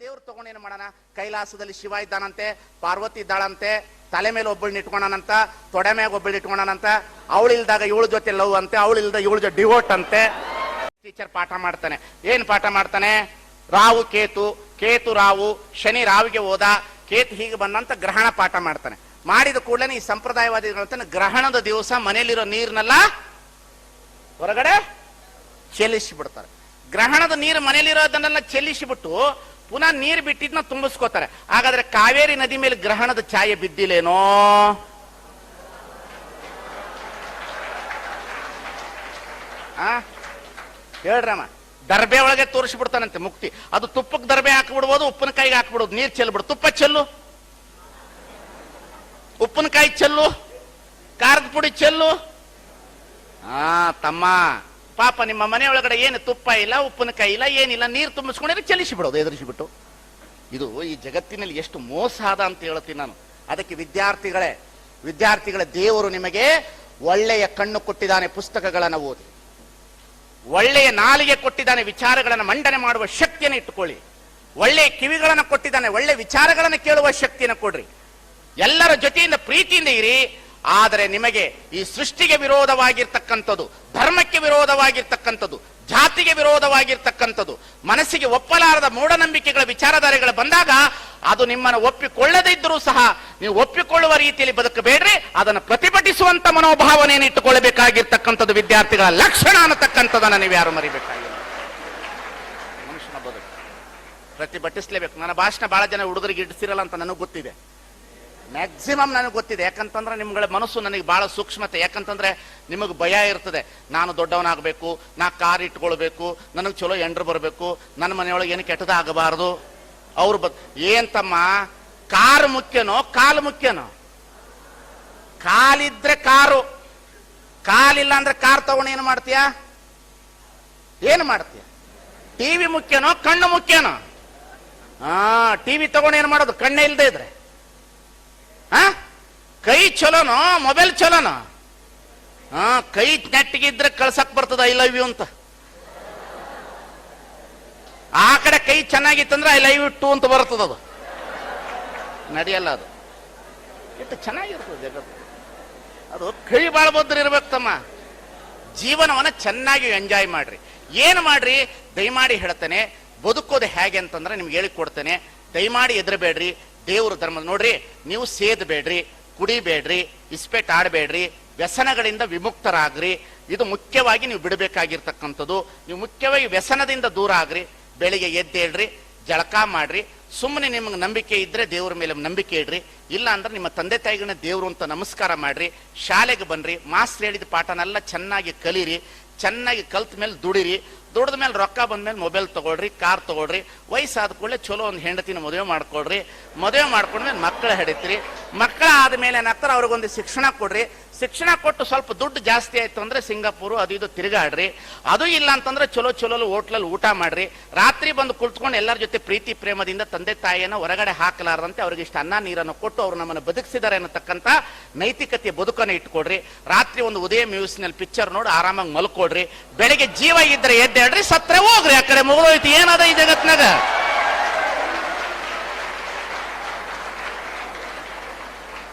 ದೇವ್ರು ತಗೊಂಡು ಏನ್ ಮಾಡೋಣ? ಕೈಲಾಸದಲ್ಲಿ ಶಿವ ಇದ್ದಾನಂತೆ, ಪಾರ್ವತಿ ಇದ್ದಾಳಂತೆ, ತಲೆ ಮೇಲೆ ಒಬ್ಬಳನ್ನ ಇಟ್ಕೊಂಡನಂತ, ತೊಡೆ ಮ್ಯಾಗ ಒಬ್ಬಳನ್ನ ಅವಳು ಅವಳಿಲ್ದಾಗ ಇವಳ ಜೊತೆ ಲವ್ ಅಂತೆ, ಅವಳಿಲ್ದ ಇವಳ ಜೊತೆ ಡಿವೋಟ್ ಅಂತೆ. ಟೀಚರ್ ಪಾಠ ಮಾಡ್ತಾನೆ. ಏನ್ ಪಾಠ ಮಾಡ್ತಾನೆ? ರಾವು ಕೇತು ಕೇತು ರಾವು ಶನಿ ರಾವಿಗೆ ಹೋದ, ಕೇತು ಹೀಗೆ ಬಂದಂತ ಗ್ರಹಣ ಪಾಠ ಮಾಡ್ತಾನೆ. ಮಾಡಿದ ಕೂಡಲೇ ಈ ಸಂಪ್ರದಾಯವಾದಿಗಳು ಗ್ರಹಣದ ದಿವಸ ಮನೆಯಲ್ಲಿರೋ ನೀರ್ನೆಲ್ಲ ಹೊರಗಡೆ ಚೆಲ್ಲಿಸಿ ಬಿಡ್ತಾರೆ ಗ್ರಹಣದ ನೀರು ಮನೆಯಲ್ಲಿರೋದನ್ನೆಲ್ಲ ಚೆಲ್ಲಿಸಿಬಿಟ್ಟು ಪುನಃ ನೀರು ಬಿಟ್ಟಿದ್ನ ತುಂಬಿಸ್ಕೋತಾರೆ. ಹಾಗಾದ್ರೆ ಕಾವೇರಿ ನದಿ ಮೇಲೆ ಗ್ರಹಣದ ಛಾಯೆ ಬಿದ್ದಿಲ್ಲೇನೋ? ಆ? ಹೇಳ್ರಮ್ಮ ದರ್ಬೆ ಒಳಗೆ ತೋರಿಸ್ಬಿಡ್ತಾನಂತೆ ಮುಕ್ತಿ. ಅದು ತುಪ್ಪಕ್ಕೆ ದರ್ಬೆ ಹಾಕ್ಬಿಡ್ಬೋದು ಉಪ್ಪಿನಕಾಯಿಗೆ ಹಾಕ್ಬಿಡೋದು ನೀರು ಚೆಲ್ಬಿಡು ತುಪ್ಪ ಚೆಲ್ಲು. ಉಪ್ಪಿನಕಾಯಿ ಚೆಲ್ಲು. ಖಾರದ ಪುಡಿ ಚೆಲ್ಲು. ಆ, ತಮ್ಮ. ಪಾಪ ನಿಮ್ಮ ಮನೆ ಒಳಗಡೆ ಏನು ತುಪ್ಪ ಇಲ್ಲ ಉಪ್ಪಿನಕಾಯಿ ಇಲ್ಲ, ಏನಿಲ್ಲ, ನೀರು ತುಂಬಿಸ್ಕೊಂಡಿದ್ರೆ ಚಲಿಸಿ ಬಿಡೋದು ಎದುರಿಸಿಬಿಟ್ಟು. ಇದು ಈ ಜಗತ್ತಿನಲ್ಲಿ ಎಷ್ಟು ಮೋಸ ಆದ ಅಂತ ಹೇಳ್ತೀನಿ ನಾನು. ಅದಕ್ಕೆ ವಿದ್ಯಾರ್ಥಿಗಳೇ, ವಿದ್ಯಾರ್ಥಿಗಳ, ದೇವರು ನಿಮಗೆ ಒಳ್ಳೆಯ ಕಣ್ಣು ಕೊಟ್ಟಿದ್ದಾನೆ ಪುಸ್ತಕಗಳನ್ನು ಓದಿ. ಒಳ್ಳೆಯ ನಾಲಿಗೆ ಕೊಟ್ಟಿದ್ದಾನೆ ವಿಚಾರಗಳನ್ನು ಮಂಡನೆ ಮಾಡುವ ಶಕ್ತಿಯನ್ನು ಇಟ್ಟುಕೊಳ್ಳಿ. ಒಳ್ಳೆಯ ಕಿವಿಗಳನ್ನು ಕೊಟ್ಟಿದ್ದಾನೆ ಒಳ್ಳೆ ವಿಚಾರಗಳನ್ನು ಕೇಳುವ ಶಕ್ತಿಯನ್ನು ಕೊಡ್ರಿ. ಎಲ್ಲರ ಜೊತೆಯಿಂದ, ಪ್ರೀತಿಯಿಂದ ಇರಿ. ಆದರೆ ನಿಮಗೆ ಈ ಸೃಷ್ಟಿಗೆ ವಿರೋಧವಾಗಿರ್ತಕ್ಕಂಥದ್ದು, ಧರ್ಮಕ್ಕೆ ವಿರೋಧವಾಗಿರ್ತಕ್ಕಂಥದ್ದು, ಜಾತಿಗೆ ವಿರೋಧವಾಗಿರ್ತಕ್ಕಂಥದ್ದು, ಮನಸ್ಸಿಗೆ ಒಪ್ಪಲಾರದ ಮೂಢನಂಬಿಕೆಗಳ ವಿಚಾರಧಾರೆಗಳು ಬಂದಾಗ ಅದು ನಿಮ್ಮನ್ನು ಒಪ್ಪಿಕೊಳ್ಳದೇ ಇದ್ದರೂ ಸಹ ನೀವು ಒಪ್ಪಿಕೊಳ್ಳುವ ರೀತಿಯಲ್ಲಿ ಬದುಕಬೇಡ್ರಿ, ಅದನ್ನು ಪ್ರತಿಭಟಿಸುವಂತ ಮನೋಭಾವನೆಯನ್ನು ಇಟ್ಟುಕೊಳ್ಳಬೇಕಾಗಿರ್ತಕ್ಕಂಥದ್ದು ವಿದ್ಯಾರ್ಥಿಗಳ ಲಕ್ಷಣ ಅನ್ನತಕ್ಕಂಥದ್ದನ್ನು ನೀವು ಯಾರು ಮರಿಬೇಕಾಗಿಲ್ಲ. ಮನುಷ್ಯನ ಬದುಕು. ಪ್ರತಿಭಟಿಸಲೇಬೇಕು. ನನ್ನ ಭಾಷಣ ಬಹಳ ಜನ ಹುಡುಗರಿಗೆ ಇಡಿಸಿರಲ್ಲ ಅಂತ ನನಗೆ ಗೊತ್ತಿದೆ. ಮ್ಯಾಕ್ಸಿಮಮ್ ನನಗೆ ಗೊತ್ತಿದೆ. ಯಾಕಂತಂದ್ರೆ ನಿಮ್ಗಳ ಮನಸ್ಸು ನನಗೆ ಬಹಳ ಸೂಕ್ಷ್ಮತೆ. ಯಾಕಂತಂದ್ರೆ ನಿಮಗೆ ಭಯ ಇರ್ತದೆ. ನಾನು ದೊಡ್ಡವನಾಗಬೇಕು, ನಾ ಕಾರ್ ಇಟ್ಕೊಳ್ಬೇಕು, ನನಗೆ ಚಲೋ ಎಂಡ್ರು ಬರಬೇಕು ನನ್ನ ಮನೆಯೊಳಗೆ ಏನು ಕೆಟ್ಟದಾಗಬಾರದು? ಅವ್ರು ಬ, ಏನ್ ತಮ್ಮ? ಕಾರ್ ಮುಖ್ಯನೋ, ಕಾಲು ಮುಖ್ಯನೋ? ಕಾಲಿದ್ರೆ ಕಾರು. ಕಾಲಿಲ್ಲ ಅಂದ್ರೆ ಕಾರ್ ತಗೊಂಡು ಏನು ಮಾಡ್ತೀಯ? ಏನು ಮಾಡ್ತೀಯ? ಟಿವಿ ಮುಖ್ಯನೋ, ಕಣ್ಣು ಮುಖ್ಯನೋ? ಹಾ ಟಿವಿ ತಗೊಂಡು ಏನು ಮಾಡೋದು? ಕಣ್ಣೇ ಇಲ್ಲದೆ ಇದ್ರೆ. ಕೈ ಚಲೋನೋ? ಮೊಬೈಲ್ ಚಲೋನೋ? ಹಾ ಕೈ ನೆಟ್ಟಿಗಿದ್ರೆ ಕಳ್ಸಕ್ ಬರ್ತದ ಐ ಲವ್ ಯು ಅಂತ. ಆ ಕಡೆ ಕೈ ಚೆನ್ನಾಗಿತ್ತಂದ್ರೆ ಐ ಲವ್ ಯು ಟು ಅಂತ ಬರ್ತದ ಅದು. ನಡೆಯಲ್ಲ ಅದು. ಎಷ್ಟು ಚೆನ್ನಾಗಿರ್ತದೆ ಜಗತ್ತು. ಅದು ಕೈ ಬಾಳ ಇರ್ಬೇಕು ತಮ್ಮ. ಜೀವನವನ್ನ ಚೆನ್ನಾಗಿ ಎಂಜಾಯ್ ಮಾಡ್ರಿ. ಏನು ಮಾಡ್ರಿ? ದಯಮಾಡಿ ಹೇಳ್ತೇನೆ, ಬದುಕೋದು ಹೇಗೆ ಅಂತಂದ್ರೆ ನಿಮ್ಗೆ ಹೇಳಿಕೊಡ್ತೇನೆ. ದಯಮಾಡಿ ಎದುರಬೇಡ್ರಿ ದೇವ್ರ ಧರ್ಮ ನೋಡ್ರಿ, ನೀವು ಸೇದಬೇಡ್ರಿ ಕುಡಿಬೇಡ್ರಿ ಇಸ್ಪೆಟ್ ಆಡಬೇಡ್ರಿ, ವ್ಯಸನಗಳಿಂದ ವಿಮುಕ್ತರಾಗ್ರಿ, ಇದು ಮುಖ್ಯವಾಗಿ ನೀವು ಬಿಡಬೇಕಾಗಿರ್ತಕ್ಕಂಥದ್ದು. ನೀವು ಮುಖ್ಯವಾಗಿ ವ್ಯಸನದಿಂದ ದೂರ ಆಗ್ರಿ, ಬೆಳಿಗ್ಗೆ ಎದ್ದೇಳ್ರಿ ಜಳಕ ಮಾಡ್ರಿ ಸುಮ್ಮನೆ ನಿಮ್ಗೆ ನಂಬಿಕೆ ಇದ್ರೆ ದೇವ್ರ ಮೇಲೆ ನಂಬಿಕೆ ಇಡ್ರಿ, ಇಲ್ಲ ಅಂದ್ರೆ ನಿಮ್ಮ ತಂದೆ ತಾಯಿಗಳನ್ನ ದೇವರು ಅಂತ ನಮಸ್ಕಾರ ಮಾಡ್ರಿ, ಶಾಲೆಗೆ ಬನ್ರಿ, ಮಾಸ್ಟರ್ ಹೇಳಿದ ಪಾಠನೆಲ್ಲ ಚೆನ್ನಾಗಿ ಕಲೀರಿ, ಚೆನ್ನಾಗಿ ಕಲ್ತ ಮೇಲೆ ದುಡಿರಿ ದುಡ್ದ ಮೇಲೆ ರೊಕ್ಕ ಬಂದ್ಮೇಲೆ ಮೊಬೈಲ್ ತೊಗೊಳ್ರಿ ಕಾರ್ ತೊಗೊಳ್ರಿ, ವಯಸ್ಸಾದ ಕೂಡಲೇ ಚಲೋ ಒಂದು ಹೆಂಡತಿನ ಮದುವೆ ಮಾಡ್ಕೊಳ್ರಿ. ಮದುವೆ ಮಾಡ್ಕೊಂಡ್ಮೇಲೆ ಮಕ್ಕಳ ಹಿಡಿತ್ರಿ. ಮಕ್ಕಳ ಆದ್ಮೇಲೆ ಏನಾಗ್ತಾರೆ ಅವ್ರಿಗೊಂದು ಶಿಕ್ಷಣ ಕೊಡ್ರಿ. ಶಿಕ್ಷಣ ಕೊಟ್ಟು ಸ್ವಲ್ಪ ದುಡ್ಡು ಜಾಸ್ತಿ ಆಯ್ತು ಅಂದ್ರೆ ಸಿಂಗಾಪುರ್, ಅದು ಇದು ತಿರುಗಾಡ್ರಿ. ಅದು ಇಲ್ಲ ಅಂತಂದ್ರೆ ಚಲೋ ಚಲೋ ಹೋಟ್ಲಲ್ಲಿ ಊಟ ಮಾಡ್ರಿ. ರಾತ್ರಿ ಬಂದು ಕುಳಿತುಕೊಂಡು ಎಲ್ಲರ ಜೊತೆ ಪ್ರೀತಿ ಪ್ರೇಮದಿಂದ ತಂದೆ ತಾಯಿಯನ್ನು ಹೊರಗಡೆ ಹಾಕಲಾರದಂತೆ ಅವ್ರಿಗೆ ಇಷ್ಟ ಅನ್ನ ನೀರನ್ನು ಕೊಟ್ಟು ಅವ್ರು ನಮ್ಮನ್ನು ಬದುಕಿಸಿದ್ದಾರೆ ಅನ್ನತಕ್ಕಂಥ ನೈತಿಕತೆ ಬದುಕನ್ನು ಇಟ್ಕೊಡ್ರಿ. ರಾತ್ರಿ ಒಂದು ಉದಯ ಮ್ಯೂಸಿನಲ್ಲಿ ಪಿಕ್ಚರ್ ನೋಡಿ ಆರಾಮಾಗಿ ಮಲ್ಕೊಡ್ರಿ. ಬೆಳಿಗ್ಗೆ ಜೀವ ಇದ್ರೆ ಎದ್ದೇಳ್ರಿ ಸತ್ರೆ ಹೋಗ್ರಿ. ಆ ಕಡೆ ಮುಗಿದೋಯ್ತು. ಏನದ ಈ ಜಗತ್ನಾಗ?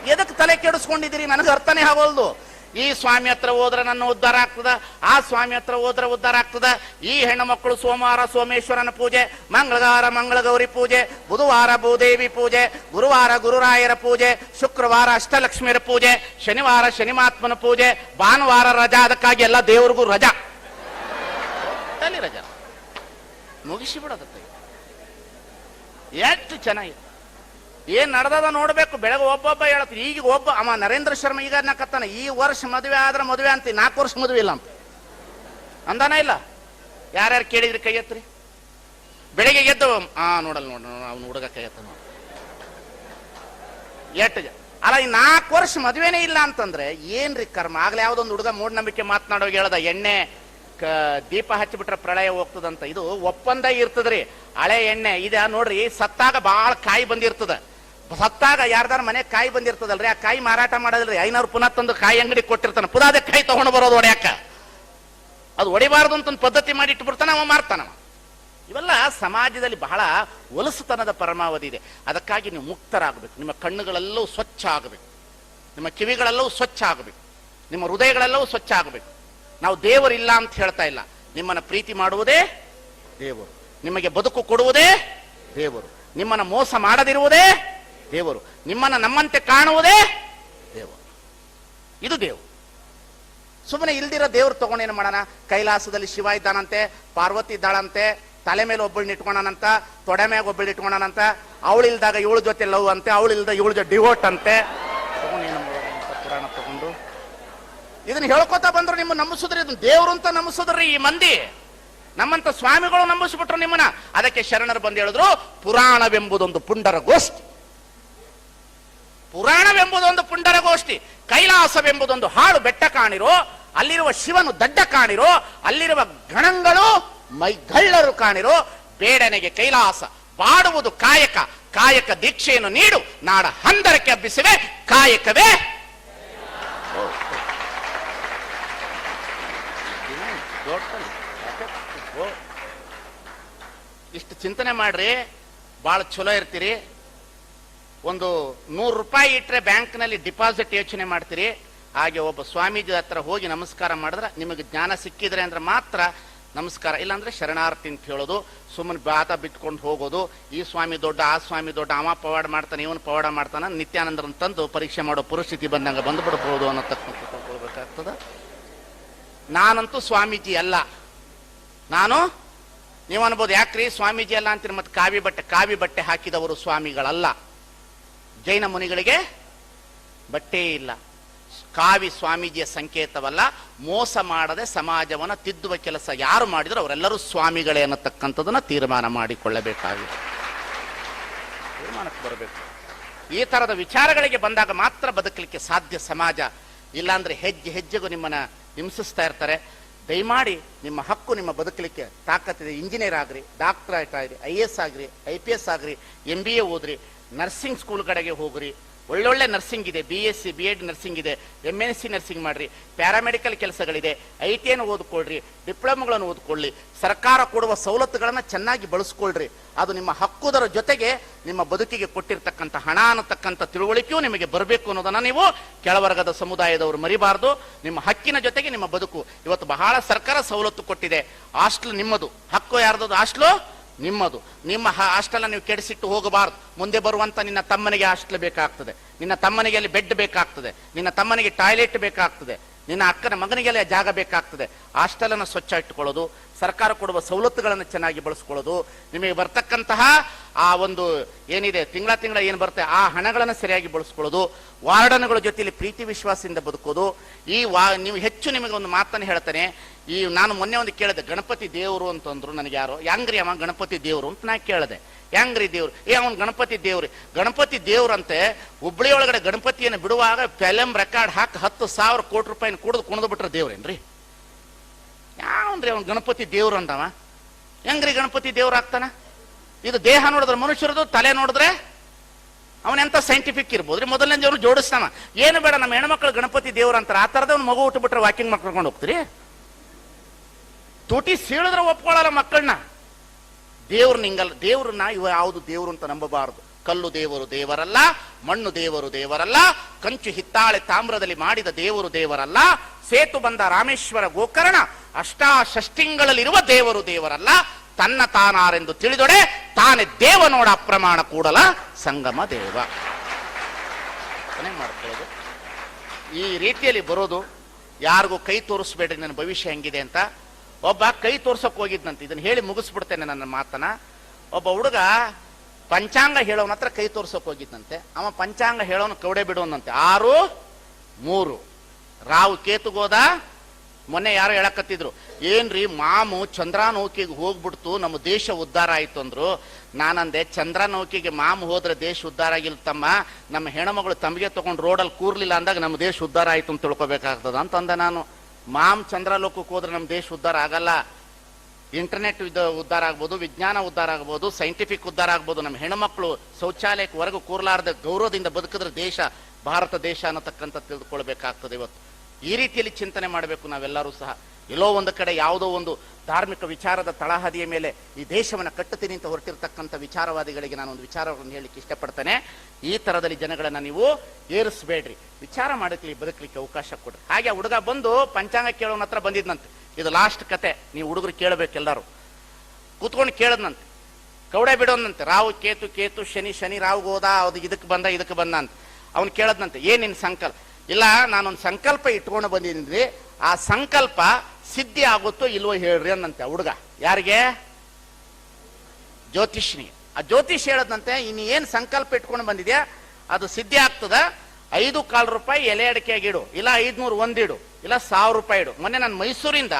ಎದಕ್ಕೆ ತಲೆ ಕೆಡಿಸ್ಕೊಂಡಿದ್ದೀರಿ? ನನಗೆ ಅರ್ಥನೇ ಆಗೋಲ್ದು. ಈ ಸ್ವಾಮಿ ಹತ್ರ ಹೋದ್ರೆ ನನ್ನ ಉದ್ಧಾರ ಆಗ್ತದ? ಆ ಸ್ವಾಮಿ ಹತ್ರ ಹೋದ್ರೆ ಉದ್ಧಾರ ಆಗ್ತದ? ಈ ಹೆಣ್ಣು ಮಕ್ಕಳು ಸೋಮವಾರ ಸೋಮೇಶ್ವರನ ಪೂಜೆ, ಮಂಗಳವಾರ ಮಂಗಳಗೌರಿ ಪೂಜೆ, ಬುಧವಾರ ಭೂದೇವಿ ಪೂಜೆ, ಗುರುವಾರ ಗುರುರಾಯರ ಪೂಜೆ, ಶುಕ್ರವಾರ ಅಷ್ಟಲಕ್ಷ್ಮಿಯರ ಪೂಜೆ, ಶನಿವಾರ ಶನಿಮಾತ್ಮನ ಪೂಜೆ, ಭಾನುವಾರ ರಜಾ, ಅದಕ್ಕಾಗಿ ಎಲ್ಲ ದೇವ್ರಿಗೂ ರಜಾ. ರಜಾ. ಮುಗಿಸಿ ಬಿಡೋದತ್ತೆ. ಎಷ್ಟು ಚೆನ್ನಾಗಿದೆ ಏನ್ ನಡೆದದ ನೋಡ್ಬೇಕು. ಬೆಳಗ್ಗೆ ಒಬ್ಬೊಬ್ಬ ಹೇಳತ್ ಈಗ ಒಬ್ಬ ಅವ ನರೇಂದ್ರ ಶರ್ಮಾ ಈಗ ಅನ್ನಕತ್ತಾನ ಈ ವರ್ಷ ಮದುವೆ ಆದ್ರೆ ಮದುವೆ ಅಂತ ನಾಲ್ಕು ವರ್ಷ ಮದುವೆ ಇಲ್ಲ ಅಂತ. ಅಂದಾನ ಇಲ್ಲ? ಯಾರ್ಯಾರು ಕೇಳಿದ್ರಿ ಕೈ ಎತ್ರಿ ಬೆಳಿಗ್ಗೆ ಗೆದ್ದು ಆ, ನೋಡಲ್ ನೋಡ ಅವ್ನು ಹುಡುಗ ಕೈ ಎತ್ತ ನೋಡಿ. ಎಷ್ಟು ಜ- ಅಲ್ಲ, ಈ ನಾಲ್ಕು ವರ್ಷ ಮದುವೆನೇ ಇಲ್ಲ ಅಂತಂದ್ರೆ ಏನ್ರಿ ಕರ್ಮ? ಆಗ್ಲೇ ಯಾವ್ದೊಂದು ಹುಡುಗ ಮೂಢನಂಬಿಕೆ ಮಾತನಾಡೋ ಹೇಳ್ದ, ಎಣ್ಣೆ ದೀಪ ಹಚ್ಚಿಬಿಟ್ರೆ ಪ್ರಳಯ ಹೋಗ್ತದಂತ. ಇದು ಒಪ್ಪಂದ ಇರ್ತದ್ರಿ. ಹಳೆ ಎಣ್ಣೆ, ಇದೆ ನೋಡ್ರಿ, ಸತ್ತಾಗ ಬಾಳ ಕಾಯಿ ಬಂದಿರ್ತದ. ಸತ್ತಾಗ ಯಾರ್ದಾರ ಮನೆ ಕಾಯಿ ಬಂದಿರ್ತದಲ್ರಿ, ಆ ಕಾಯಿ ಮಾರಾಟ ಮಾಡೋದಿಲ್ರಿ ಐನಾರು ಪುನಃ ತಂದು ಕಾಯಿ ಅಂಗಡಿ ಕೊಟ್ಟಿರ್ತಾನೆ. ಪುನಃ ಅದೇ ಕಾಯಿ ತಗೊಂಡು ಬರೋದು ಹೊಡ್ಯಾಕ ಅದು ಒಡಿಬಾರದು ಅಂತ ಒಂದು ಪದ್ಧತಿ ಮಾಡಿ ಇಟ್ಬಿಡ್ತಾನೆ, ಅವ ಮಾರ್ತಾನ ಅವ. ಇವೆಲ್ಲ ಸಮಾಜದಲ್ಲಿ ಬಹಳ ಒಲಸುತನದ ಪರಮಾವಧಿ ಇದೆ. ಅದಕ್ಕಾಗಿ ನೀವು ಮುಕ್ತರಾಗಬೇಕು. ನಿಮ್ಮ ಕಣ್ಣುಗಳೆಲ್ಲವೂ ಸ್ವಚ್ಛ ಆಗಬೇಕು. ನಿಮ್ಮ ಕಿವಿಗಳೆಲ್ಲವೂ ಸ್ವಚ್ಛ ಆಗಬೇಕು. ನಿಮ್ಮ ಹೃದಯಗಳೆಲ್ಲವೂ ಸ್ವಚ್ಛ ಆಗಬೇಕು. ನಾವು ದೇವರಿಲ್ಲ ಅಂತ ಹೇಳ್ತಾ ಇಲ್ಲ. ನಿಮ್ಮನ್ನು ಪ್ರೀತಿ ಮಾಡುವುದೇ ದೇವರು. ನಿಮಗೆ ಬದುಕು ಕೊಡುವುದೇ ದೇವರು. ನಿಮ್ಮನ್ನು ಮೋಸ ಮಾಡದಿರುವುದೇ ದೇವರು. ನಿಮ್ಮನ್ನು ನಮ್ಮಂತೆ ಕಾಣುವುದೇ ದೇವರು. ಇದು ದೇವರು. ಸುಮ್ಮನೆ ಇಲ್ದಿರೋ ದೇವ್ರು ತಗೊಂಡೇನು ಮಾಡೋಣ? ಕೈಲಾಸದಲ್ಲಿ ಶಿವ ಇದ್ದಾನಂತೆ, ಪಾರ್ವತಿ ಇದ್ದಾಳಂತೆ, ತಲೆ ಮೇಲೆ ಒಬ್ಬಳನ್ನ ಇಟ್ಕೊಳನಂತ ತೊಡೆ ಮ್ಯಾಗ ಒಬ್ಬಳು ಇಟ್ಕೊಳನಂತ ಅವಳು ಇಲ್ದಾಗ ಇವಳ ಜೊತೆ ಲವ್ ಅಂತೆ, ಅವಳು ಇಲ್ದ ಇವಳ ಜೊತೆ ಡಿವೋಟ್ ಅಂತೆ. ಅಂತ ಪುರಾಣ ತಗೊಂಡು. ಇದನ್ನ ಹೇಳ್ಕೊತಾ ಬಂದ್ರು ನಿಮ್ಮ ನಂಬಿಸಿದ್ರಿ ಇದನ್ನ ದೇವ್ರು ಅಂತ ನಂಬಿಸಿದ್ರಿ ಈ ಮಂದಿ. ನಮ್ಮಂತ ಸ್ವಾಮಿಗಳು ನಂಬಿಸ್ಬಿಟ್ರು ನಿಮ್ಮನ್ನ. ಅದಕ್ಕೆ ಶರಣರು ಬಂದು ಹೇಳಿದ್ರು, ಪುರಾಣವೆಂಬುದೊಂದು ಪುಂಡರ ಗೋಷ್ಠಿ ಪುರಾಣವೆಂಬುದೊಂದು ಪುಂಡರಗೋಷ್ಠಿ, ಕೈಲಾಸವೆಂಬುದೊಂದು ಹಾಳು ಬೆಟ್ಟ ಕಾಣಿರೋ, ಅಲ್ಲಿರುವ ಶಿವನು ದಡ್ಡ ಕಾಣಿರೋ, ಅಲ್ಲಿರುವ ಗಣಗಳು ಮೈಗಳ್ಳರು ಕಾಣಿರೋ, ಬೇಡನೆಗೆ ಕೈಲಾಸ, ಬಾಡುವುದು ಕಾಯಕ ಕಾಯಕ ದೀಕ್ಷೆಯನ್ನು ನೀಡು, ನಾಡ ಹಂದರಕ್ಕೆ ಹಬ್ಬಿಸಿವೆ, ಕಾಯಕವೇ. ಇಷ್ಟು ಚಿಂತನೆ ಮಾಡ್ರಿ ಬಹಳ ಚಲೋ ಇರ್ತೀರಿ. ಒಂದು ನೂರು ರೂಪಾಯಿ ಇಟ್ಟರೆ ಬ್ಯಾಂಕ್ನಲ್ಲಿ ಡಿಪಾಸಿಟ್ ಯೋಚನೆ ಮಾಡ್ತೀರಿ. ಹಾಗೆ ಒಬ್ಬ ಸ್ವಾಮೀಜಿ ಹತ್ರ ಹೋಗಿ ನಮಸ್ಕಾರ ಮಾಡಿದ್ರೆ ನಿಮಗೆ ಜ್ಞಾನ ಸಿಕ್ಕಿದ್ರೆ ಅಂದ್ರೆ ಮಾತ್ರ ನಮಸ್ಕಾರ. ಇಲ್ಲಾಂದ್ರೆ ಶರಣಾರ್ಥಿ ಅಂತ ಹೇಳೋದು, ಸುಮ್ಮನೆ ಬಾತ ಬಿಟ್ಕೊಂಡು ಹೋಗೋದು, ಈ ಸ್ವಾಮಿ ದೊಡ್ಡ, ಆ ಸ್ವಾಮಿ ದೊಡ್ಡ, ಅವ ಪವಾಡ ಮಾಡ್ತಾನೆ, ಇವನು ಪವಾಡ ಮಾಡ್ತಾನೆ ನಿತ್ಯಾನಂದರನ್ನು ತಂದು ಪರೀಕ್ಷೆ ಮಾಡೋ ಪರಿಸ್ಥಿತಿ ಬಂದಂಗ ಬಂದ್ಬಿಡ್ಬೋದು ಅನ್ನೋ ತಕ್ಕ ತಿಳ್ಕೊಳ್ಬೇಕಾಗ್ತದ ನಾನಂತೂ ಸ್ವಾಮೀಜಿ ಅಲ್ಲ. ನಾನು ನೀವು ಅನ್ಬೋದು ಯಾಕ್ರಿ ಸ್ವಾಮೀಜಿ ಅಲ್ಲ ಅಂತೀರಿ? ಮತ್ತೆ ಕಾವಿ ಬಟ್ಟೆ ಕಾವಿ ಬಟ್ಟೆ ಹಾಕಿದವರು ಸ್ವಾಮಿಗಳಲ್ಲ. ಜೈನ ಮುನಿಗಳಿಗೆ ಬಟ್ಟೆ ಇಲ್ಲ. ಕಾವಿ ಸ್ವಾಮೀಜಿಯ ಸಂಕೇತವಲ್ಲ, ಮೋಸ ಮಾಡದೆ ಸಮಾಜವನ್ನು ತಿದ್ದುವ ಕೆಲಸ ಯಾರು ಮಾಡಿದ್ರು ಅವರೆಲ್ಲರೂ ಸ್ವಾಮಿಗಳೇ ಅನ್ನತಕ್ಕಂಥದ್ದನ್ನು ತೀರ್ಮಾನ ಮಾಡಿಕೊಳ್ಳಬೇಕಾಗಿದೆ. ತೀರ್ಮಾನಕ್ಕೆ ಬರಬೇಕು. ಈ ಥರದ ವಿಚಾರಗಳಿಗೆ ಬಂದಾಗ ಮಾತ್ರ ಬದುಕಲಿಕ್ಕೆ ಸಾಧ್ಯ ಸಮಾಜ. ಇಲ್ಲಾಂದ್ರೆ ಹೆಜ್ಜೆ ಹೆಜ್ಜೆಗೂ ನಿಮ್ಮನ್ನ ಹಿಂಸಿಸ್ತಾ ಇರ್ತಾರೆ. ದಯಮಾಡಿ ನಿಮ್ಮ ಹಕ್ಕು ನಿಮ್ಮ ಬದುಕಲಿಕ್ಕೆ ತಾಕತ್ತಿದೆ. ಇಂಜಿನಿಯರ್ ಆಗ್ರಿ, ಡಾಕ್ಟರ್ ಆಗ್ರಿ ಐ ಎಸ್ ಆಗ್ರಿ, ಐ ಪಿ ಎಸ್ ಆಗ್ರಿ, ಎಂ ಬಿ ಎ ಓದ್ರಿ. ನರ್ಸಿಂಗ್ ಸ್ಕೂಲ್ ಕಡೆಗೆ ಹೋಗ್ರಿ. ಒಳ್ಳೊಳ್ಳೆ ನರ್ಸಿಂಗ್ ಇದೆ B S C B Ed nursing ಇದೆ ಎಂ ಎನ್ ಸಿ ನರ್ಸಿಂಗ್ ಮಾಡ್ರಿ. ಪ್ಯಾರಾಮೆಡಿಕಲ್ ಕೆಲಸಗಳಿದೆ ಐ ಟಿ ಅನ್ನು ಓದ್ಕೊಳ್ರಿ ಡಿಪ್ಲೊಮಾಗಳನ್ನು ಓದ್ಕೊಳ್ಳಿ ಸರ್ಕಾರ ಕೊಡುವ ಸವಲತ್ತುಗಳನ್ನು ಚೆನ್ನಾಗಿ ಬಳಸ್ಕೊಳ್ರಿ. ಅದು ನಿಮ್ಮ ಹಕ್ಕುದರ ಜೊತೆಗೆ ನಿಮ್ಮ ಬದುಕಿಗೆ ಕೊಟ್ಟಿರ್ತಕ್ಕಂಥ ಹಣ ಅನ್ನತಕ್ಕಂಥ ತಿಳುವಳಿಕೆಯೂ ನಿಮಗೆ ಬರಬೇಕು ಅನ್ನೋದನ್ನು ನೀವು ಕೆಳವರ್ಗದ ಸಮುದಾಯದವರು ಮರಿಬಾರ್ದು. ನಿಮ್ಮ ಹಕ್ಕಿನ ಜೊತೆಗೆ ನಿಮ್ಮ ಬದುಕು. ಇವತ್ತು ಬಹಳ ಸರ್ಕಾರ ಸವಲತ್ತು ಕೊಟ್ಟಿದೆ. ಹಾಸ್ಟೆಲ್ ನಿಮ್ಮದು. ಹಕ್ಕು ಯಾರ್ದು ಹಾಸ್ಟ್ಲು? ನಿಮ್ಮದು. ನಿಮ್ಮ ಹಾಸ್ಟೆಲ್ ನೀವು ಕೆಡಿಸಿಟ್ಟು ಹೋಗಬಾರದು. ಮುಂದೆ ಬರುವಂತ ನಿನ್ನ ತಮ್ಮನಿಗೆ ಹಾಸ್ಟೆಲ್ ಬೇಕಾಗ್ತದೆ. ನಿನ್ನ ತಮ್ಮನಿಗೆ ಅಲ್ಲಿ ಬೆಡ್ ಬೇಕಾಗ್ತದೆ. ನಿನ್ನ ತಮ್ಮನಿಗೆ ಟಾಯ್ಲೆಟ್ ಬೇಕಾಗ್ತದೆ. ನಿನ್ನ ಅಕ್ಕನ ಮಗನಿಗೆಲ್ಲ ಜಾಗ ಬೇಕಾಗ್ತದೆ. ಹಾಸ್ಟೆಲ್ ಅನ್ನು ಸ್ವಚ್ಛ ಇಟ್ಟುಕೊಳ್ಳೋದು. ಸರ್ಕಾರ ಕೊಡುವ ಸವಲತ್ತುಗಳನ್ನು ಚೆನ್ನಾಗಿ ಬಳಸ್ಕೊಳ್ಳೋದು. ನಿಮಗೆ ಬರ್ತಕ್ಕಂತಹ ಆ ಒಂದು ಏನಿದೆ, ತಿಂಗಳ ತಿಂಗಳ ಏನು ಬರುತ್ತೆ, ಆ ಹಣಗಳನ್ನು ಸರಿಯಾಗಿ ಬಳಸ್ಕೊಳ್ಳೋದು. ವಾರ್ಡನ್ಗಳ ಜೊತೆಯಲ್ಲಿ ಪ್ರೀತಿ ವಿಶ್ವಾಸದಿಂದ ಬದುಕೋದು. ಈ ನೀವು ಹೆಚ್ಚು ನಿಮಗೆ ಒಂದು ಮಾತನ್ನು ಹೇಳ್ತೇನೆ. ಈ ನಾನು ಮೊನ್ನೆ ಒಂದು ಕೇಳಿದೆ, ಗಣಪತಿ ದೇವರು ಅಂತಂದ್ರು ನನಗೆ ಯಾರು. ಹೆಂಗ್ರಿ ಅವ ಗಣಪತಿ ದೇವರು? ಅಂತ ನಾ ಕೇಳಿದೆ. ಹೆಂಗ್ರಿ ದೇವ್ರು? ಏ, ಅವ್ನು ಗಣಪತಿ ದೇವ್ರಿ. ಗಣಪತಿ ದೇವ್ರಂತೆ ಹುಬ್ಳಿ ಒಳಗಡೆ ಗಣಪತಿಯನ್ನು ಬಿಡುವಾಗ ಫೆಲಂ ರೆಕಾರ್ಡ್ ಹಾಕಿ ಹತ್ತು ಸಾವಿರ ಕೋಟಿ ರೂಪಾಯಿನ ಕುಡಿದು ಕುಣಿದು ಬಿಟ್ರೆ ದೇವ್ರೇನ್ರಿ? ಯಾವನ್ರಿ ಅವ್ನು ಗಣಪತಿ ದೇವ್ರು ಅಂದವ? ಹೆಂಗ್ರಿ ಗಣಪತಿ ದೇವ್ರು ಆಗ್ತಾನ? ಇದು ದೇಹ ನೋಡಿದ್ರೆ ಮನುಷ್ಯರದು, ತಲೆ ನೋಡಿದ್ರೆ ಅವನೆಂತ ಸೈಂಟಿಫಿಕ್ ಇರ್ಬೋದ್ರಿ? ಮೊದಲನೇ ದೇವ್ರು ಜೋಡಿಸ್ತಾನ. ಏನು ಬೇಡ, ನಮ್ಮ ಹೆಣ್ಮಕ್ಳು ಗಣಪತಿ ದೇವ್ರು ಅಂತಾರೆ. ಆ ಥರದ ಅವ್ನು ಮಗು ಬಿಟ್ರೆ ವಾಕಿಂಗ್ ಮಾಡ್ಕೊಂಡು ಹೋಗ್ತೀರಿ? ತುಟಿ ಸೀಳಿದ್ರೆ ಒಪ್ಕೊಳ್ಳಲ್ಲ ಮಕ್ಕಳನ್ನ. ದೇವ್ರ ನಿಂಗಲ್ಲ ದೇವ್ರನ್ನ ಇವ ಯಾವುದು ದೇವ್ರು ಅಂತ ನಂಬಬಾರದು. ಕಲ್ಲು ದೇವರು ದೇವರಲ್ಲ, ಮಣ್ಣು ದೇವರು ದೇವರಲ್ಲ, ಕಂಚು ಹಿತ್ತಾಳೆ ತಾಮ್ರದಲ್ಲಿ ಮಾಡಿದ ದೇವರು ದೇವರಲ್ಲ, ಸೇತು ಬಂದ ರಾಮೇಶ್ವರ ಗೋಕರ್ಣ ಅಷ್ಟಾಷಷ್ಟಿಂಗಳಲ್ಲಿರುವ ದೇವರು ದೇವರಲ್ಲ, ತನ್ನ ತಾನಾರೆಂದು ತಿಳಿದೊಡೆ ತಾನೇ ದೇವ ನೋಡ ಪ್ರಮಾಣ ಕೂಡಲ ಸಂಗಮ ದೇವ. ಮಾಡ್ಕೊಳ್ಳೋದು ಈ ರೀತಿಯಲ್ಲಿ ಬರೋದು ಯಾರಿಗೂ ಕೈ ತೋರಿಸ್ಬೇಡ್ರಿ, ನನ್ನ ಭವಿಷ್ಯ ಹೆಂಗಿದೆ ಅಂತ. ಒಬ್ಬ ಕೈ ತೋರ್ಸಕ್ ಹೋಗಿದ್ನಂತ. ಇದನ್ನ ಹೇಳಿ ಮುಗಿಸ್ಬಿಡ್ತೇನೆ ನನ್ನ ಮಾತನ್ನ. ಒಬ್ಬ ಹುಡುಗ ಪಂಚಾಂಗ ಹೇಳೋನ ಹತ್ರ ಕೈ ತೋರ್ಸಕ್ ಹೋಗಿದ್ನಂತೆ. ಅವ ಪಂಚಾಂಗ ಹೇಳೋನು ಕೌಡೆ ಬಿಡೋನಂತೆ. ಆರು, ಮೂರು. ರಾವು ಕೇತುಗೋದ, ಮೊನ್ನೆ ಯಾರೋ ಹೇಳಕತ್ತಿದ್ರು, ಏನ್ರಿ ಮಾಮು ಚಂದ್ರ ನೌಕೆಗೆ ಹೋಗ್ಬಿಡ್ತು, ನಮ್ಮ ದೇಶ ಉದ್ಧಾರ ಆಯ್ತು ಅಂದ್ರು. ನಾನಂದೆ ಚಂದ್ರ ನೌಕೆಗೆ ಮಾಮು ಹೋದ್ರೆ ದೇಶ ಉದ್ಧಾರ ಆಗಿಲ್ಲ ತಮ್ಮ. ನಮ್ಮ ಹೆಣ್ಮಗಳು ತಮಗೆ ತಗೊಂಡು ರೋಡಲ್ಲಿ ಕೂರ್ಲಿಲ್ಲ ಅಂದಾಗ ನಮ್ಮ ದೇಶ ಉದ್ಧಾರ ಆಯ್ತು ಅಂತ ತಿಳ್ಕೊಬೇಕಾಗ್ತದ ಅಂತಂದೆ ನಾನು. ಮಾಮ್ ಚಂದ್ರಲೋಕಕ್ಕೆ ಹೋದ್ರೆ ನಮ್ಮ ದೇಶ ಉದ್ಧಾರ ಆಗಲ್ಲ. ಇಂಟರ್ನೆಟ್ ಉದ್ಧಾರ ಆಗ್ಬೋದು, ವಿಜ್ಞಾನ ಉದ್ಧಾರ ಆಗ್ಬೋದು ಸೈಂಟಿಫಿಕ್ ಉದ್ಧಾರ ಆಗ್ಬೋದು. ನಮ್ಮ ಹೆಣ್ಮಕ್ಳು ಶೌಚಾಲಯಕ್ಕೆ ಹೊರಗು ಕೂರ್ಲಾರ್ದ ಗೌರವದಿಂದ ಬದುಕಿದ್ರೆ ದೇಶ, ಭಾರತ ದೇಶ ಅನ್ನತಕ್ಕಂಥ ತಿಳ್ಕೊಳ್ಬೇಕಾಗ್ತದೆ ಇವತ್ತು. ಈ ರೀತಿಯಲ್ಲಿ ಚಿಂತನೆ ಮಾಡಬೇಕು ನಾವೆಲ್ಲರೂ ಸಹ. ಎಲ್ಲೋ ಒಂದು ಕಡೆ ಯಾವುದೋ ಒಂದು ಧಾರ್ಮಿಕ ವಿಚಾರದ ತಳಹದಿಯ ಮೇಲೆ ಈ ದೇಶವನ್ನು ಕಟ್ಟುತ್ತೀನಿ ಅಂತ ಹೊರಟಿರ್ತಕ್ಕಂಥ ವಿಚಾರವಾದಿಗಳಿಗೆ ನಾನು ಒಂದು ವಿಚಾರವನ್ನು ಹೇಳಲಿಕ್ಕೆ ಇಷ್ಟಪಡ್ತೇನೆ. ಈ ತರದಲ್ಲಿ ಜನಗಳನ್ನ ನೀವು ಏರಿಸಬೇಡ್ರಿ. ವಿಚಾರ ಮಾಡಕ್ಲಿ ಬದುಕಲಿಕ್ಕೆ ಅವಕಾಶ ಕೊಡ್ರಿ. ಹಾಗೆ ಹುಡುಗ ಬಂದು ಪಂಚಾಂಗ ಕೇಳೋನ ಹತ್ರ ಬಂದಿದ್ನಂತೆ. ಇದು ಲಾಸ್ಟ್ ಕತೆ. ನೀವು ಹುಡುಗರು ಕೇಳಬೇಕೆಲ್ಲರೂ. ಕೂತ್ಕೊಂಡು ಕೇಳದ್ನಂತೆ. ಕೌಡೆ ಬಿಡೋನಂತೆ ರಾವು ಕೇತು ಕೇತು, ಶನಿ ಶನಿ ರಾವು ಹೋದ, ಅದು ಇದಕ್ಕೆ ಬಂದ ಇದಕ್ಕೆ ಬಂದ ಅಂತ. ಅವ್ನು ಕೇಳದ್ನಂತೆ. ಏನಿನ್ ನಿನ್ ಸಂಕಲ್ಪ? ಇಲ್ಲ, ನಾನೊಂದು ಸಂಕಲ್ಪ ಇಟ್ಕೊಂಡು ಬಂದಿದ್ದೀನಿ. ಆ ಸಂಕಲ್ಪ ಸಿದ್ಧಿ ಆಗುತ್ತೋ ಇಲ್ವೋ ಹೇಳ್ರಿ ಅನ್ನಂತೆ ಹುಡುಗ. ಯಾರಿಗೆ? ಜ್ಯೋತಿಷ್ನಿಗೆ ಆ ಜ್ಯೋತಿಷ್ ಹೇಳದಂತೆ ಇನ್ನು ಏನು ಸಂಕಲ್ಪ ಇಟ್ಕೊಂಡು ಬಂದಿದ್ಯಾ? ಅದು ಸಿದ್ಧಿ ಆಗ್ತದ. ಐದು ಕಾಲ್ ರೂಪಾಯಿ ಎಲೆ ಅಡಿಕೆಗಿಡು ಇಲ್ಲ ಐದ್ನೂರು ಒಂದಿಡು. ಇಲ್ಲ ಸಾವಿರ ರೂಪಾಯಿ ಇಡು. ಮೊನ್ನೆ ನಾನು ಮೈಸೂರಿಂದ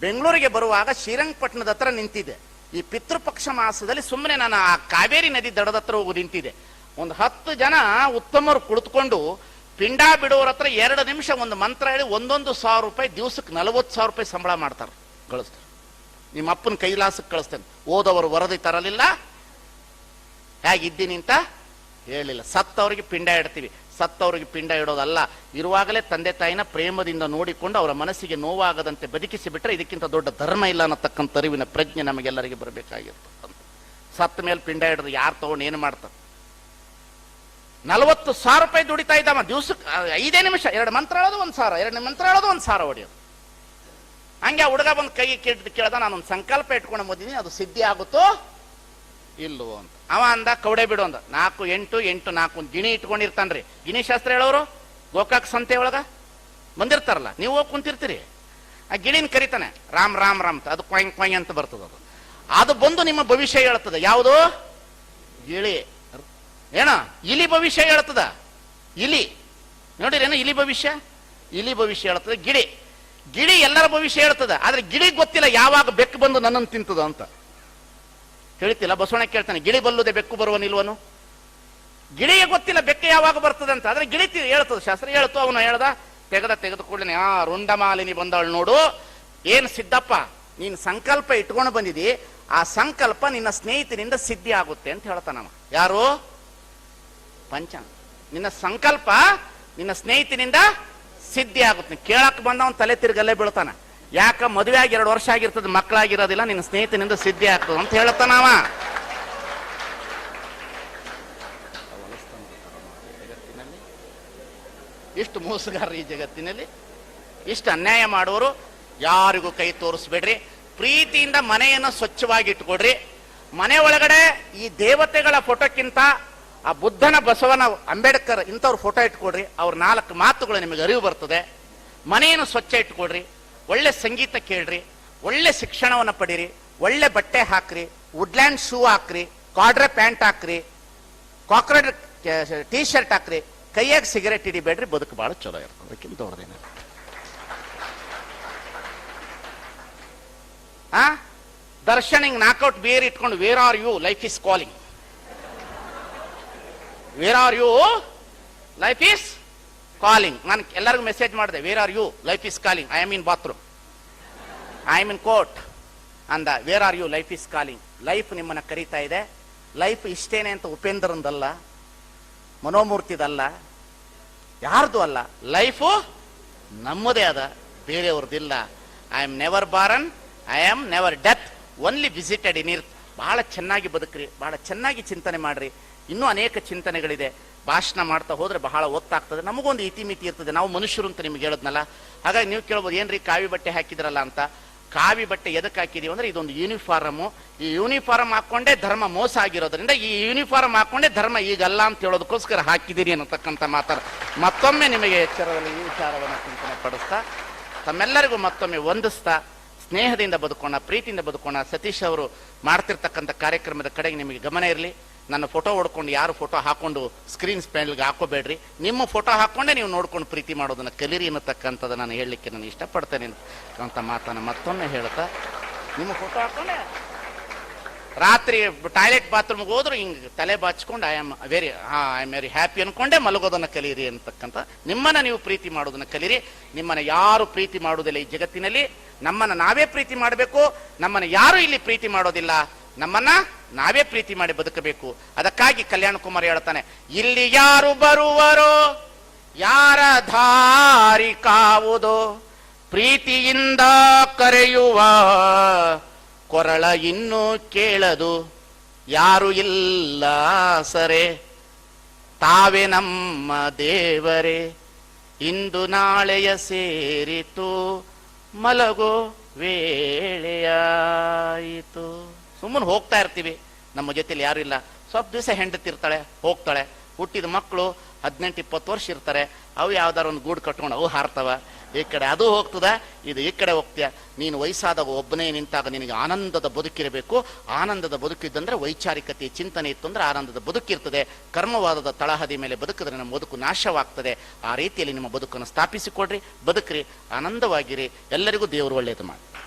ಬೆಂಗಳೂರಿಗೆ ಬರುವಾಗ ಶ್ರೀರಂಗಪಟ್ಟಣದ ಹತ್ರ ನಿಂತಿದ್ದೆ. ಈ ಪಿತೃಪಕ್ಷ ಮಾಸದಲ್ಲಿ ಸುಮ್ಮನೆ ನಾನು ಆ ಕಾವೇರಿ ನದಿ ದಡದ ಹತ್ರ ಹೋಗಿ ನಿಂತಿದ್ದೆ. ಒಂದು ಹತ್ತು ಜನ ಉತ್ತಮರು ಕುಳಿತುಕೊಂಡು ಪಿಂಡ ಬಿಡೋರ ಹತ್ರ ಎರಡು ನಿಮಿಷ ಒಂದು ಮಂತ್ರ ಹೇಳಿ ಒಂದೊಂದು ಸಾವಿರ ರೂಪಾಯಿ ದಿವಸಕ್ಕೆ ನಲವತ್ತು ಸಾವಿರ ರೂಪಾಯಿ ಸಂಬಳ ಮಾಡ್ತಾರೆ, ಕಳಿಸ್ತಾರೆ. ನಿಮ್ಮ ಅಪ್ಪನ ಕೈಲಾಸಕ್ಕೆ ಕಳಿಸ್ತೇನೆ. ಓದವರು ವರದಿ ತರಲಿಲ್ಲ. ಹೇಗಿದ್ದೀನಿ ಅಂತ ಹೇಳಿಲ್ಲ. ಸತ್ತವರಿಗೆ ಪಿಂಡ ಇಡ್ತೀವಿ. ಸತ್ತವರಿಗೆ ಪಿಂಡ ಇಡೋದಲ್ಲ. ಇರುವಾಗಲೇ ತಂದೆ ತಾಯಿನ ಪ್ರೇಮದಿಂದ ನೋಡಿಕೊಂಡು ಅವರ ಮನಸ್ಸಿಗೆ ನೋವಾಗದಂತೆ ಬದುಕಿಸಿ ಬಿಟ್ಟರೆ ಇದಕ್ಕಿಂತ ದೊಡ್ಡ ಧರ್ಮ ಇಲ್ಲ ಅನ್ನತಕ್ಕಂಥ ಅರಿವಿನ ಪ್ರಜ್ಞೆ ನಮಗೆಲ್ಲರಿಗೆ ಬರಬೇಕಾಗಿರ್ತದೆ ಸತ್ತ ಮೇಲೆ ಪಿಂಡ ಇಡೋದು ಯಾರು ತಗೊಂಡು ಏನು ಮಾಡ್ತಾರೆ? ನಲವತ್ತು ಸಾವಿರ ರೂಪಾಯಿ ದುಡಿತಾ ಇದ್ದಾವ ದಿವಸ ಐದೇ ನಿಮಿಷ, ಎರಡು ಮಂತ್ರ ಹೇಳೋದು ಒಂದು ಸಾವಿರ ಎರಡು ಮಂತ್ರ ಹೇಳೋದು ಒಂದು ಸಾವಿರ ಹೊಡಿಯೋದು. ಹಂಗೆ ಹುಡುಗ ಬಂದು ಕೈ ಕೇಳಿದ ಕೇಳ್ದ ಒಂದು ಸಂಕಲ್ಪ ಇಟ್ಕೊಂಡು ಬಂದಿದ್ದೀನಿ ಅದು ಸಿದ್ಧಿ ಆಗುತ್ತೋ ಇಲ್ಲವೋ ಅಂತ. ಅವ ಅಂದ, ಕೌಡೆ ಬಿಡು ಅಂದ. ನಾಲ್ಕು, ಎಂಟು ಎಂಟು, ನಾಲ್ಕು, ಒಂದು ಗಿಣಿ ಇಟ್ಕೊಂಡಿರ್ತಾನ್ರಿ. ಗಿಣಿ ಶಾಸ್ತ್ರ ಹೇಳೋರು? ಗೋಕಾಕ್ ಸಂತೆ ಒಳಗ? ಬಂದಿರ್ತಾರಲ್ಲ, ನೀವು ಹೋಗಿ ಕುಂತಿರ್ತೀರಿ. ಆ ಗಿಣಿನ ಕರಿತಾನೆ, ರಾಮ್ ರಾಮ್ ರಾಮ್ ಅಂತ, ಅದು ಕೊಯ್ ಕೊಯ್ ಅಂತ ಬರ್ತದ ಅದು ಅದು ಬಂದು ನಿಮ್ಮ ಭವಿಷ್ಯ ಹೇಳ್ತದೆ ಯಾವುದು? ಗಿಳಿ. ಏನ? ಇಲಿ ಭವಿಷ್ಯ ಹೇಳ್ತದ. ಇಲಿ. ನೋಡಿರೇನು ಇಲಿ ಭವಿಷ್ಯ? ಇಲಿ ಭವಿಷ್ಯ ಹೇಳ್ತದೆ ಗಿಳಿ ಗಿಳಿ ಎಲ್ಲರ ಭವಿಷ್ಯ ಹೇಳ್ತದ, ಆದ್ರೆ ಗಿಳಿ ಗೊತ್ತಿಲ್ಲ ಯಾವಾಗ ಬೆಕ್ಕು ಬಂದು ನನ್ನನ್ನು ತಿಂತದ ಅಂತ. ಹೇಳ್ತಿಲ್ಲ, ಬಸವಣ್ಣ ಕೇಳ್ತಾನೆ ಗಿಳಿ ಬಲ್ಲುದೆ ಬೆಕ್ಕು ಬರುವ ನಿಲ್ವನು ಗಿಳಿಗೆ ಗೊತ್ತಿಲ್ಲ ಬೆಕ್ಕ ಯಾವಾಗ ಬರ್ತದೆ ಅಂತ, ಆದ್ರೆ ಗಿಳಿ ಹೇಳ್ತದೆ. ಶಾಸ್ತ್ರ ಹೇಳ್ತು, ಅವನು ಹೇಳ್ದ, ತೆಗೆದ ತೆಗೆದು ಆ ರುಂಡಮಾಲಿನಿ ಬಂದವಳು ನೋಡು. ಏನು ಸಿದ್ದಪ್ಪ, ನೀನು ಸಂಕಲ್ಪ ಇಟ್ಕೊಂಡು ಬಂದಿದಿ, ಆ ಸಂಕಲ್ಪ ನಿನ್ನ ಸ್ನೇಹಿತನಿಂದ ಸಿದ್ಧಿ ಆಗುತ್ತೆ ಅಂತ ಹೇಳ್ತಾನವ. ಯಾರು? ಪಂಚಾಂಗ. ನಿನ್ನ ಸಂಕಲ್ಪ ನಿನ್ನ ಸ್ನೇಹಿತನಿಂದ ಸಿದ್ಧಿ ಆಗುತ್ತೆ. ಕೇಳಕ್ ಬಂದವನ್ ತಲೆ ತಿರುಗಲ್ಲೇ ಬೀಳ್ತಾನ. ಯಾಕ ಮದುವೆ ಆಗಿ ಎರಡು ವರ್ಷ ಆಗಿರ್ತದೆ, ಮಕ್ಕಳಾಗಿರೋದಿಲ್ಲ, ನಿನ್ನ ಸ್ನೇಹಿತನಿಂದ ಸಿದ್ಧಿ ಆಗ್ತದೆ ಅಂತ ಹೇಳ್ತಾನವ ಇಷ್ಟು ಮೋಸಗಾರ ಈ ಜಗತ್ತಿನಲ್ಲಿ. ಇಷ್ಟು ಅನ್ಯಾಯ ಮಾಡೋರು ಯಾರಿಗೂ ಕೈ ತೋರಿಸ್ಬೇಡ್ರಿ. ಪ್ರೀತಿಯಿಂದ ಮನೆಯನ್ನು ಸ್ವಚ್ಛವಾಗಿ ಇಟ್ಕೊಡ್ರಿ. ಮನೆ ಒಳಗಡೆ ಈ ದೇವತೆಗಳ ಫೋಟೋಕ್ಕಿಂತ ಆ ಬುದ್ಧನ ಬಸವನ ಅಂಬೇಡ್ಕರ್ ಇಂಥವ್ರ ಫೋಟೋ ಇಟ್ಕೊಡ್ರಿ, ಅವ್ರ ನಾಲ್ಕು ಮಾತುಗಳು ನಿಮಗೆ ಅರಿವು ಬರ್ತದೆ. ಮನೆಯನ್ನು ಸ್ವಚ್ಛ ಇಟ್ಕೊಡ್ರಿ, ಒಳ್ಳೆ ಸಂಗೀತ ಕೇಳ್ರಿ, ಒಳ್ಳೆ ಶಿಕ್ಷಣವನ್ನು ಪಡೀರಿ, ಒಳ್ಳೆ ಬಟ್ಟೆ ಹಾಕ್ರಿ ವುಡ್ಲ್ಯಾಂಡ್ ಶೂ ಹಾಕ್ರಿ ಕಾಡ್ರೆ ಪ್ಯಾಂಟ್ ಹಾಕ್ರಿ ಕಾಕ್ರೆಟ್ ಟೀ ಶರ್ಟ್ ಹಾಕ್ರಿ, ಕೈಯಾಗ ಸಿಗರೇಟ್ ಹಿಡಿಬೇಡ್ರಿ, ಬದುಕು ಬಹಳ ಚಲೋ ಇರ್ತದೆ. ದೊಡ್ಡದೇನ ಆ? ದರ್ಶನ್ ಹಿಂಗ್ ನಾಕೌಟ್ ಬೇರ್ ಇಟ್ಕೊಂಡು where are you life is calling where are you life is calling ನಾನು ಎಲ್ಲರಿಗೂ ಮೆಸೇಜ್ ಮಾಡಿದೆ. Where are you life is calling I am in bathroom I am in court ಅಂದ where are you life is calling life ನಿಮ್ಮನ್ನು ಕರೀತಾ ಇದೆ. Life ಇಷ್ಟೇನೆ ಅಂತ ಉಪೇಂದ್ರಂದಲ್ಲ ಮನೋಮೂರ್ತಿದಲ್ಲ, ಯಾರ್ದು ಅಲ್ಲ. ಲೈಫು ನಮ್ಮದೇ ಅದ ಬೇರೆಯವ್ರದ್ದಿಲ್ಲ I am never born I am never death only visited in earth ಭಾಳ ಚೆನ್ನಾಗಿ ಬದುಕ್ರಿ ಭಾಳ ಚೆನ್ನಾಗಿ ಚಿಂತನೆ ಮಾಡ್ರಿ. ಇನ್ನೂ ಅನೇಕ ಚಿಂತನೆಗಳಿದೆ. ಭಾಷಣ ಮಾಡ್ತಾ ಹೋದ್ರೆ ಬಹಳ ಒತ್ತಾಗ್ತದೆ. ನಮಗೊಂದು ಇತಿಮಿತಿ ಇರ್ತದೆ. ನಾವು ಮನುಷ್ಯರು ಅಂತ ನಿಮ್ಗೆ ಹೇಳದ್ನಲ್ಲ? ಹಾಗಾಗಿ ನೀವು ಕೇಳ್ಬೋದು, ಏನ್ರಿ ಕಾವಿ ಬಟ್ಟೆ ಹಾಕಿದ್ರಲ್ಲ ಅಂತ? ಕಾವಿ ಬಟ್ಟೆ ಎದಕ್ಕೆ ಹಾಕಿದೀವಿ ಅಂದ್ರೆ ಇದೊಂದು ಯೂನಿಫಾರ್ಮ್. ಈ ಯೂನಿಫಾರ್ಮ್ ಹಾಕೊಂಡೇ ಧರ್ಮ ಮೋಸ ಆಗಿರೋದ್ರಿಂದ ಈ ಯೂನಿಫಾರ್ಮ್ ಹಾಕೊಂಡೇ ಧರ್ಮ ಈಗಲ್ಲ ಅಂತ ಹೇಳೋದಕ್ಕೋಸ್ಕರ ಹಾಕಿದಿರಿ ಅನ್ನತಕ್ಕಂಥ ಮಾತಾಡ ಮತ್ತೊಮ್ಮೆ ನಿಮಗೆ ಎಚ್ಚರದಲ್ಲಿ ಈ ವಿಚಾರವನ್ನು ಚಿಂತನೆ ಪಡಿಸ್ತಾ, ತಮ್ಮೆಲ್ಲರಿಗೂ ಮತ್ತೊಮ್ಮೆ ವಂದಿಸ್ತಾ, ಸ್ನೇಹದಿಂದ ಬದುಕೋಣ, ಪ್ರೀತಿಯಿಂದ ಬದುಕೋಣ. ಸತೀಶ್ ಅವರು ಮಾಡ್ತಿರ್ತಕ್ಕಂಥ ಕಾರ್ಯಕ್ರಮದ ಕಡೆಗೆ ನಿಮಗೆ ಗಮನ ಇರಲಿ. ನನ್ನ ಫೋಟೋ ಹೊಡ್ಕೊಂಡು ಯಾರು ಫೋಟೋ ಹಾಕೊಂಡು ಸ್ಕ್ರೀನ್ ಸ್ಪೇಲ್ಗೆ ಹಾಕೋಬೇಡ್ರಿ. ನಿಮ್ಮ ಫೋಟೋ ಹಾಕೊಂಡೇ ನೀವು ನೋಡ್ಕೊಂಡು ಪ್ರೀತಿ ಮಾಡೋದನ್ನು ಕಲೀರಿ ಅನ್ನತಕ್ಕಂಥದ್ದು ನಾನು ಹೇಳಲಿಕ್ಕೆ ನಾನು ಇಷ್ಟಪಡ್ತೇನೆ ಅಂತ ಮಾತನ್ನು ಮತ್ತೊಮ್ಮೆ ಹೇಳ್ತಾ, ನಿಮ್ಮ ಫೋಟೋ ಹಾಕೊಂಡೆ ರಾತ್ರಿ ಟಾಯ್ಲೆಟ್ ಬಾತ್ರೂಮ್ಗೆ ಹೋದ್ರು ಹಿಂಗೆ ತಲೆ ಬಾಚ್ಕೊಂಡು ಐ ಆಮ್ ವೆರಿ ಹಾ ಐ ಆಮ್ ವೆರಿ ಹ್ಯಾಪಿ ಅನ್ಕೊಂಡೆ ಮಲಗೋದನ್ನ ಕಲೀರಿ ಅಂತಕ್ಕಂಥ ನಿಮ್ಮನ್ನ ನೀವು ಪ್ರೀತಿ ಮಾಡೋದನ್ನ ಕಲೀರಿ. ನಿಮ್ಮನ್ನ ಯಾರು ಪ್ರೀತಿ ಮಾಡೋದಿಲ್ಲ ಈ ಜಗತ್ತಿನಲ್ಲಿ. ನಮ್ಮನ್ನ ನಾವೇ ಪ್ರೀತಿ ಮಾಡಬೇಕು. ನಮ್ಮನ್ನ ಯಾರು ಇಲ್ಲಿ ಪ್ರೀತಿ ಮಾಡೋದಿಲ್ಲ. ನಮ್ಮನ್ನ ನಾವೇ ಪ್ರೀತಿ ಮಾಡಿ ಬದುಕಬೇಕು. ಅದಕ್ಕಾಗಿ ಕಲ್ಯಾಣ ಕುಮಾರ್ ಹೇಳ್ತಾನೆ, ಇಲ್ಲಿ ಯಾರು ಬರುವರೋ, ಯಾರ ದಾರಿ ಕಾವುದೋ, ಪ್ರೀತಿಯಿಂದ ಕರೆಯುವ ಕೊರಳ ಇನ್ನೂ ಕೇಳದು, ಯಾರು ಇಲ್ಲ ಸರೆ, ತಾವೇ ನಮ್ಮ ದೇವರೇ, ಇಂದು ನಾಳೆಯ ಸೇರಿತು, ಮಲಗೋ ವೇಳೆಯಾಯಿತು. ಸುಮ್ಮನೆ ಹೋಗ್ತಾ ಇರ್ತೀವಿ. ನಮ್ಮ ಜೊತೆಲಿ ಯಾರು ಇಲ್ಲ. ಸ್ವಲ್ಪ ದಿವಸ ಹೆಂಡತಿರ್ತಾಳೆ ಹೋಗ್ತಾಳೆ. ಹುಟ್ಟಿದ ಮಕ್ಕಳು ಹದಿನೆಂಟು, ಇಪ್ಪತ್ತು ವರ್ಷ ಇರ್ತಾರೆ. ಅವು ಯಾವ್ದಾರು ಒಂದು ಗೂಡು ಕಟ್ಕೊಂಡು ಅವು ಹಾರ್ತವ. ಈ ಕಡೆ ಅದು ಹೋಗ್ತದ, ಇದು ಈ ಕಡೆ ಹೋಗ್ತೀಯ ನೀನು ವಯಸ್ಸಾದಾಗ ಒಬ್ಬನೇ ನಿಂತಾಗ ನಿನಗೆ ಆನಂದದ ಬದುಕಿರಬೇಕು. ಆನಂದದ ಬದುಕಿದ್ದಂದ್ರೆ ವೈಚಾರಿಕತೆ, ಚಿಂತನೆ ಇತ್ತು ಅಂದ್ರೆ ಆನಂದದ ಬದುಕಿರ್ತದೆ. ಕರ್ಮವಾದದ ತಳಹದಿ ಮೇಲೆ ಬದುಕಿದ್ರೆ ನಮ್ಮ ಬದುಕು ನಾಶವಾಗ್ತದೆ. ಆ ರೀತಿಯಲ್ಲಿ ನಿಮ್ಮ ಬದುಕನ್ನು ಸ್ಥಾಪಿಸಿಕೊಡ್ರಿ, ಬದುಕ್ರಿ, ಆನಂದವಾಗಿರಿ. ಎಲ್ಲರಿಗೂ ದೇವರು ಒಳ್ಳೆಯದು ಮಾಡಿ.